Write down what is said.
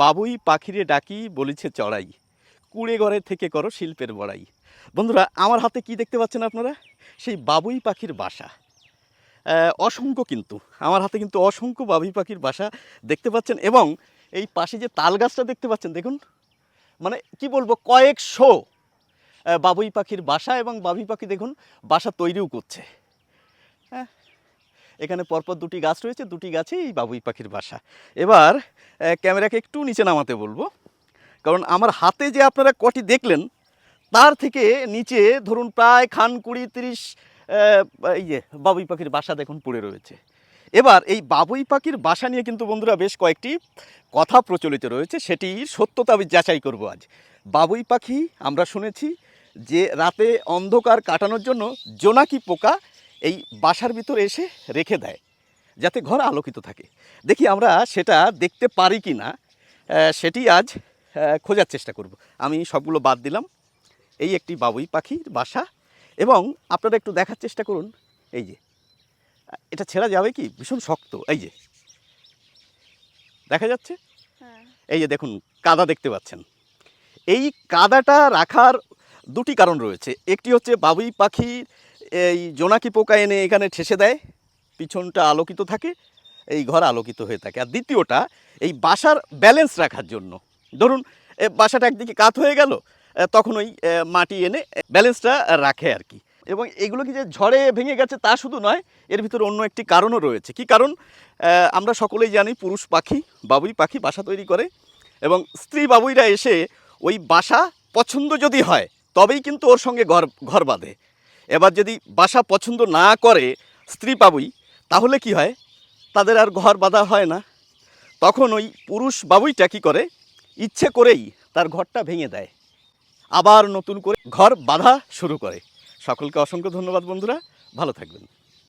বাবুই পাখিরে ডাকি, বলিছে, চড়াই। কুড়ে ঘরে থেকে করো শিল্পের বড়াই। বন্ধুরা, আমার হাতে কি দেখতে পাচ্ছেন আপনারা? সেই বাবুই পাখির বাসা। অসংখ্য কিন্তু, আমার হাতে কিন্তু অসংখ্য বাবুই পাখির বাসা দেখতে পাচ্ছেন এবং এই পাশে যে তাল গাছটা দেখতে পাচ্ছেন, দেখুন। মানে কি বলব, কয়েকশো বাবুই পাখির বাসা এবং বাবুই পাখি, দেখুন, বাসা তৈরিও করছে। হ্যাঁ এখানে পরপর দুটি গাছ রয়েছে, দুটি গাছেই বাবুই পাখির বাসা। এবার ক্যামেরাকে একটু নিচে নামাতে বলব। কারণ আমার হাতে যে আপনারা কটি দেখলেন, তার থেকে নিচে ধরুন প্রায় খান কুড়ি তিরিশ এই যে বাবুই পাখির বাসা দেখুন পড়ে রয়েছে। এবার এই বাবুই পাখির বাসা নিয়ে কিন্তু বন্ধুরা বেশ কয়েকটি কথা প্রচলিত রয়েছে সেটির সত্যতা আমি যাচাই করব আজ। বাবুই পাখি, আমরা শুনেছি যে রাতে অন্ধকার কাটানোর জন্য জোনাকি পোকা এই বাসার ভিতর এসে রেখে দেয়। যাতে ঘর আলোকিত থাকে। দেখি আমরা সেটা দেখতে পারি কি না। সেটি আজ খোঁজার চেষ্টা করব। আমি সবগুলো বাদ দিলাম। এই একটি বাবুই পাখির বাসা এবং আপনারা একটু দেখার চেষ্টা করুন। এই যে। এটা ছেঁড়া যাবে কি? ভীষণ শক্ত। এই যে। দেখা যাচ্ছে? হ্যাঁ। এই যে দেখুন কাদা দেখতে পাচ্ছেন। এই কাদাটা রাখার দুটি কারণ রয়েছে। একটি হচ্ছে বাবুই পাখি এই জোনাকি পোকা এনে এখানে ঠেসে দেয়। পিছনটা আলোকিত থাকে, এই ঘর আলোকিত হয়ে থাকে। আর দ্বিতীয়টা, এই বাসার ব্যালেন্স রাখার জন্য। ধরুন বাসাটা একদিকে কাত হয়ে গেল তখন ওই মাটি এনে ব্যালেন্সটা রাখে আর কি। এবং এগুলো কি যে ঝড়ে ভেঙে গেছে তা শুধু নয়, এর ভিতরে অন্য একটি কারণও রয়েছে। কি কারণ? আমরা সকলেই জানি পুরুষ পাখি, বাবুই পাখি বাসা তৈরি করে এবং স্ত্রী বাবুইরা এসে ওই বাসা পছন্দ যদি হয়, তবেই কিন্তু ওর সঙ্গে ঘর ঘর বাঁধে। এবার যদি বাসা পছন্দ না করে স্ত্রী বাবুই তাহলে কি হয়? তাদের আর ঘর বাঁধা হয় না। তখন ওই পুরুষ বাবুইটা কী করে? ইচ্ছে করেই তার ঘরটা ভেঙে দেয়। আবার নতুন করে ঘর বাঁধা শুরু করে। সকলকে অসংখ্য ধন্যবাদ বন্ধুরা। ভালো থাকবেন।